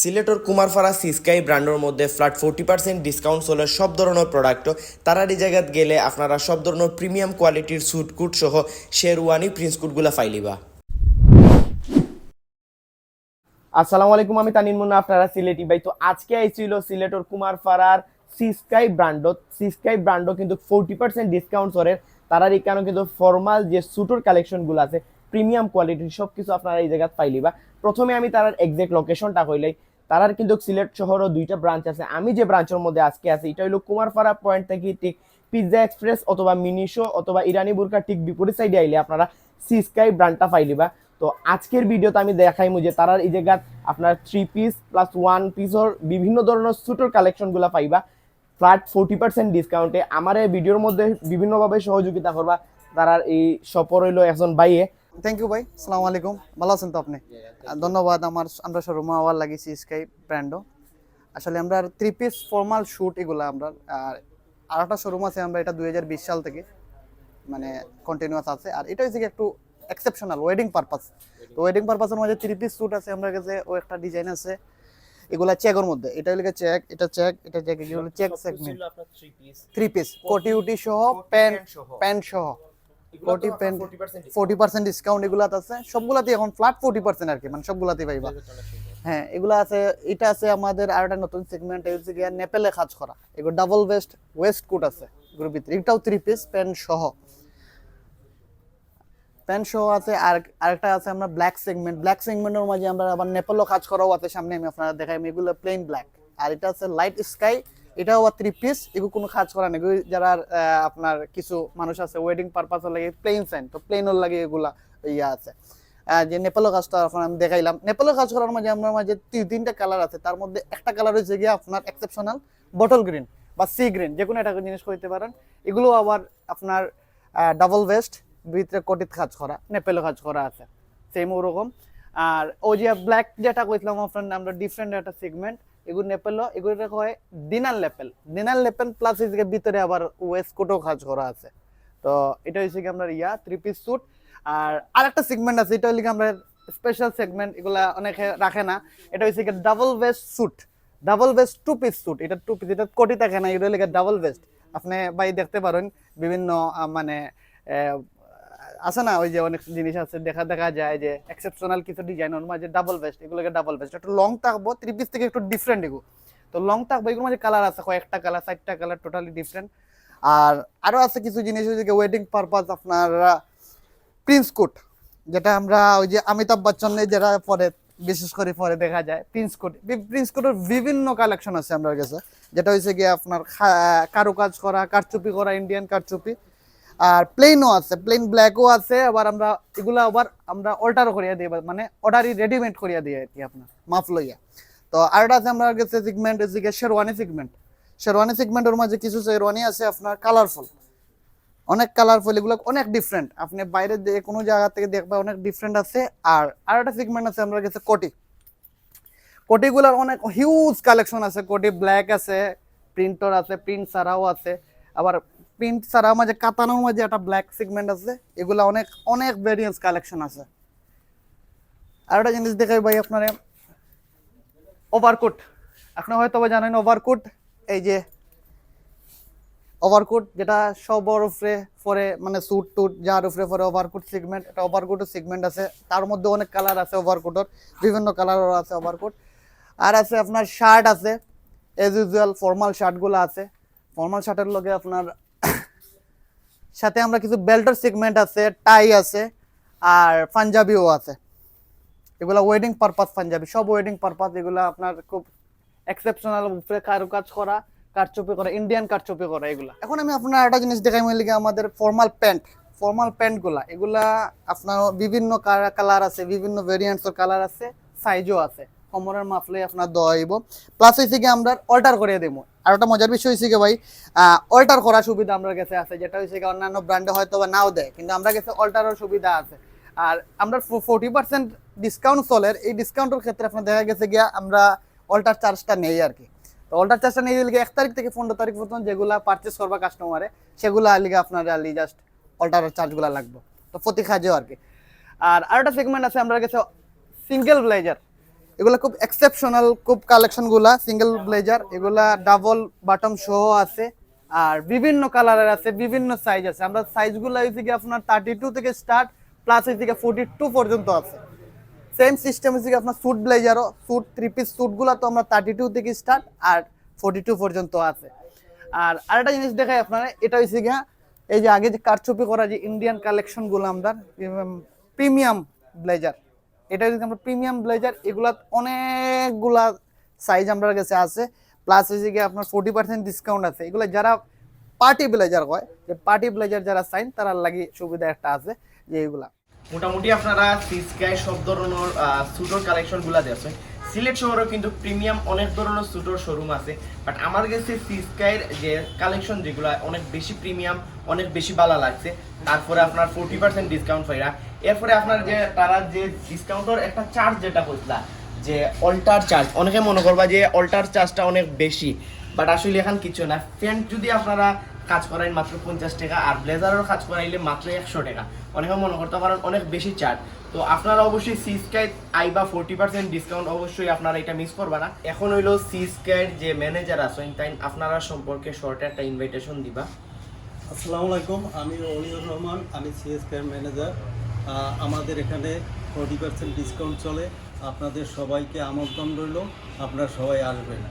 সিলেটর কুমারপাড়া সিস্কাই ব্র্যান্ডের মধ্যে flat forty percent discount চলে সব ধরনের প্রোডাক্ট তারা এই জায়গাত গেলে আপনারা সব ধরনের প্রিমিয়াম কোয়ালিটির স্যুট কুট সহ শেরওয়ানি প্রিন্স কুটগুলা ফাইলিবা আসসালামু আলাইকুম, আমি তানিন মুন্না, আপনারা সিলেটি ভাই। তো আজকে আইছিল সিলেটর কুমারপাড়ার সিস্কাই ব্র্যান্ডত সিস্কাই ব্র্যান্ডও কিন্তু ফোর্টি পার্সেন্ট ডিসকাউন্ট করে তারার এখানে কিন্তু ফর্মাল যে সুটোর কালেকশনগুলো আছে প্রিমিয়াম কোয়ালিটির সব কিছু আপনারা এই জায়গাত পাইলিবা। প্রথমে আমি তার এক্সাক্ট লোকেশনটা কইলাই। তারার কিন্তু সিলেট শহরও দুইটা ব্রাঞ্চ আছে। আমি যে ব্রাঞ্চের মধ্যে আজকে আছি, এটা হলো কুমারপাড়া পয়েন্ট থেকে ঠিক পিৎজা এক্সপ্রেস অথবা মিনিশো অথবা ইরানি বুরকা ঠিক বিপরীত সাইডে আইলে আপনারা সিস্কাই ব্র্যান্ডটা পাইলিবা তো আজকের ভিডিওতে আমি দেখাইমু যে তারার এই জায়গাত আপনার থ্রি পিস প্লাস ওয়ান পিসর বিভিন্ন ধরনের সুটোর কালেকশনগুলো পাইবা। ফ্ল্যাট ফোর্টি পার্সেন্ট ডিসকাউন্টে আমার এই ভিডিওর মধ্যে বিভিন্নভাবে সহযোগিতা করবা। তারার এই সপর হইল একজন বাইয়ে থ্যাংক ইউ ভাই সালাম আলাইকুম। ভালো আছেন তো আপনি? ধন্যবাদ আমার আমরা শোরুমে আবার লাগিয়েছি স্কাই ব্র্যান্ডও আসলে আমরা থ্রি পিস ফর্মাল শ্যুট এগুলো আমরা আর আর একটা শোরুম আছে আমরা এটা দুই হাজার বিশ সাল থেকে মানে কন্টিনিউয়াস আছে। আর এটা হচ্ছে কি একটু এক্সেপশনাল ওয়েডিং পারপাস তো ওয়েডিং পারপাসের মধ্যে থ্রি পিস শ্যুট আছে আমরা কাছে ও একটা ডিজাইন আছে এগুলা চেকের মধ্যে। এটা হলো চেক এটা চেক এটা চেক এগুলো চেক সেগমেন্ট থ্রি পিস কোটি উটি সহ প্যান্ট প্যান্ট সহ। ফোর্টি পার্সেন্ট ডিসকাউন্ট এগুলাতে আছে। সবগুলাতে এখন ফ্ল্যাট ফোর্টি পার্সেন্ট আর কি মানে সবগুলাতে পাইবা। হ্যাঁ এগুলো আছে এটা আছে আমাদের আর একটা নতুন সেগমেন্ট হচ্ছে গিয়া নেপেলে কাজ করা। এগুলো ডাবল ওয়েস্ট ওয়েস্ট কোট আছে এগুলোর ভিতরে। এটাও থ্রি পিস প্যান্ট সহ। প্যান্ট সহ আছে আর আরেকটা আছে আমরা ব্ল্যাক সেগমেন্ট ব্ল্যাক সেগমেন্টের মাঝে আমরা আবার নেপালও কাজ করাও আছে সামনে আমি আপনারা দেখাই এগুলো প্লেন ব্ল্যাক আর এটা আছে লাইট স্কাই এটাও আবার থ্রি পিস এগুলো কোনো কাজ করা নেই। যারা আপনার কিছু মানুষ আছে ওয়েডিং পারপাস লাগে প্লেন সাইন তো প্লেনও লাগে এগুলা ইয়া আছে। যে নেপালও কাজটা আপনার আমি দেখাইলাম। নেপালও কাজ করার মাঝে আমার মাঝে তিন, তিনটা কালার আছে। তার মধ্যে একটা কালার হচ্ছে গিয়ে আপনার এক্সেপশনাল বটল গ্রিন বা সি গ্রিন যে কোনো একটা জিনিস করতে পারেন। এগুলো আবার আপনার ডাবল ওয়েস্ট ভিতরে কটিত কাজ করা নেপেলও কাজ করা আছে। সেম ওরকম। আর ওই যে ব্ল্যাক যেটা কইছিলাম আপনার, আমরা ডিফারেন্ট একটা সেগমেন্ট এগুলো নেপেলও এগুলো হয় দিনার লেপেল দিনার লেপেল প্লাস এদিকে ভিতরে আবার ওয়েস্ট কোটও কাজ করা আছে। তো এটা হচ্ছে কি আমরা ইয়া থ্রি পিস স্যুট আর আরেকটা সেগমেন্ট আছে, এটা হচ্ছে কি আমরা স্পেশাল সেগমেন্ট এগুলা অনেকে রাখে না। এটা হচ্ছে কি double waist suit double breast two piece suit এটা টু পিস এটা কোটি থাকে না, এটা হলে ডাবল বেস্ট আপনি ভাই দেখতে পারেন বিভিন্ন মানে আছে না, ওই যে অনেক জিনিস আছে, দেখা দেখা যায় যে এক্সেপশনাল কিছু ডিজাইন ওর মাঝে ডাবল বেস্ট এগুলোকে ডাবল বেস্ট একটু লং থাকব থ্রি পিস থেকে একটু ডিফারেন্ট এগুলো তো লং থাকব, এগুলোর মাঝে কালার আছে, কয়েকটা কালার চারটা কালার টোটালি ডিফারেন্ট আর আরও আছে কিছু জিনিস হচ্ছে ওয়েডিং পারপাস আপনার প্রিন্স কোট যেটা আমরা ওই যে অমিতাভ বচ্চনের যারা পরে, বিশেষ করে পরে দেখা যায় প্রিন্স কোট প্রিন্স কোটের বিভিন্ন কালেকশন আছে আমার কাছে, যেটা হচ্ছে গিয়ে আপনার কারুকাজ করা, কারচুপি করা ইন্ডিয়ান কারচুপি। আর প্লেনও আছে প্লেন ব্ল্যাকও আছে, আবার আমরা এগুলো আবার আমরা অল্টারও করিয়া দিই মানে অর্ডারই রেডিমেড করিয়া দিই আর কি আপনার মাফ লইয়া। তো আরেকটা আছে আমার কাছে সিগমেন্ট গিয়ে শেরওয়ানি সিগমেন্ট শেরওয়ানি সিগমেন্টের মাঝে কিছু শেরওয়ানি আছে আপনার কালারফুল অনেক কালারফুল এগুলো অনেক ডিফারেন্ট আপনি বাইরে যে কোনো জায়গা থেকে দেখবে অনেক ডিফারেন্ট আছে। আর আর একটা সেগমেন্ট আছে আমরা গেছে কোটি। কোটিগুলোর অনেক হিউজ কালেকশন আছে। কোটি ব্ল্যাক আছে প্রিন্টর আছে প্রিন্ট ছাড়াও আছে। আবার প্রিন্ট ছাড়াও মাঝে কাতানোর মাঝে একটা ব্ল্যাক সেগমেন্ট আছে, এগুলা অনেক অনেক ভেরিয়েন্স কালেকশন আছে। আর একটা জিনিস দেখাই ভাই আপনার ওভারকোট আপনি হয়তো জানেন ওভারকোট এই যে ওভারকোট যেটা সবর উপরে পরে মানে স্যুট টুট যার উপরে পরে ওভারকোট সেগমেন্ট এটা ওভারকোটের সেগমেন্ট আছে। তার মধ্যে অনেক কালার আছে ওভারকোটের বিভিন্ন কালারও আছে ওভারকোট আর আছে আপনার শার্ট আছে এজ ইউজুয়াল ফর্মাল শার্টগুলো আছে। ফর্মাল শার্টের লগে আপনার সাথে আমরা কিছু বেল্টের সেগমেন্ট আছে, টাই আছে, আর পাঞ্জাবিও আছে। এগুলা ওয়েডিং পারপাস পাঞ্জাবি, সব ওয়েডিং পারপাস এগুলা আপনার খুব এক্সেপশনাল উপরে কারুকাজ করা, কারচুপি করা ইন্ডিয়ান কারচুপি করা এগুলা। এখন আমি আপনার একটা জিনিস দেখাই মিলি আমাদের ফর্মাল প্যান্ট ফর্মাল প্যান্টগুলা এগুলা আপনার বিভিন্ন কালার আছে, বিভিন্ন ভেরিয়েন্টসের কালার আছে সাইজও আছে। কমরের মাফলে আপনার দেওয়া হইব। প্লাস হয়েছে কি আমরা অল্টার করে দেবো। আর একটা মজার বিষয় হয়েছে কি ভাই অল্টার করার সুবিধা আমরা কাছে আছে, যেটা হয়েছে কি অন্যান্য ব্র্যান্ডে হয়তো বা নাও দেয়, কিন্তু আমরা কাছে অল্টারের সুবিধা আছে। আর আমরা ফোর্টি পার্সেন্ট ডিসকাউন্ট চলের, এই ডিসকাউন্টের ক্ষেত্রে আপনার দেখা গেছে গিয়া আমরা অল্টার চার্জটা নেই আর কি। তো অল্টার চার্জটা নেই দিলে এক তারিখ থেকে পনেরো তারিখ পর্যন্ত যেগুলা পারচেস করবা কাস্টমারে সেগুলো আলিগে আপনার আলি জাস্ট অল্টারের চার্জগুলো লাগবে। তো প্রতি কাজেও আর কি। আর আরেকটা সেগমেন্ট আছে, আমরা কাছে সিঙ্গেল ব্লেজার এগুলা খুব এক্সেপশনাল খুব কালেকশনগুলা সিঙ্গেল ব্লেজার এগুলা ডাবল বাটম সহ আছে। আর বিভিন্ন কালারের আছে, বিভিন্ন সাইজ আছে। আমরা সাইজগুলো হয়েছে কি আপনার থার্টি টু থেকে স্টার্ট প্লাস হয়েছে কি ফোর্টি টু পর্যন্ত আছে। সেম সিস্টেম হচ্ছে কি আপনার স্যুট ব্লেজারও স্যুট থ্রি পিস স্যুটগুলো তো আমরা থার্টি টু থেকে স্টার্ট আর ফোর্টি টু পর্যন্ত আছে। আর আরেকটা জিনিস দেখাই আপনারা, এটা হচ্ছে গিয়া এই যে আগে যে কারচুপি করা যে ইন্ডিয়ান কালেকশনগুলো আমরা প্রিমিয়াম ব্লেজার এটা যদি আমরা প্রিমিয়াম ব্লেজার, এগুলা অনেকগুলা সাইজ আমার কাছে আছে। প্লাস হচ্ছে গিয়ে আপনার ফোর্টি পার্সেন্ট ডিসকাউন্ট আছে। এগুলো যারা পার্টি ব্লেজার হয়, যে পার্টি ব্লেজার যারা সাইন তারা লাগি সুবিধা একটা আছে যে এগুলা। মোটামুটি আপনারা সিসকাই সব ধরনের সুটোর কালেকশনগুলা দেখছেন সিলেট শহরেও কিন্তু প্রিমিয়াম অনেক ধরনের সুটোর শোরুম আছে। বাট আমার কাছে সিসকাইয়ের যে কালেকশন যেগুলো, অনেক বেশি প্রিমিয়াম অনেক বেশি ভালো লাগছে। তারপরে আপনার ফোর্টি পার্সেন্ট ডিসকাউন্ট পাইরা এরপরে আপনার যে, তারা যে ডিসকাউন্টের একটা চার্জ যেটা কইলা যে অল্টার চার্জ অনেকে মনে করবা যে অল্টার চার্জটা অনেক বেশি বাট আসলে এখন কিছু না। ফ্যান যদি আপনারা কাজ করাই মাত্র পঞ্চাশ টাকা, আর ব্লেজারের কাজ করাইলে মাত্র একশো টাকা। অনেকে মনে করতে পারেন অনেক বেশি চার্জ তো আপনারা অবশ্যই সি স্কাই আই বা ফোর্টি পার্সেন্ট ডিসকাউন্ট অবশ্যই আপনারা এটা মিস করবে না। এখন হইল সি যে ম্যানেজার আছেন, তাই আপনারা সম্পর্কে শর্টে একটা ইনভাইটেশন দিবা। আসসালামু আলাইকুম, আমি অনিউর রহমান, আমি সিএসকের ম্যানেজার আমাদের এখানে ফর্টি পার্সেন্ট ডিসকাউন্ট চলে। আপনাদের সবাইকে আমন্ত্রণ রইল। আপনারা সবাই আসবেন।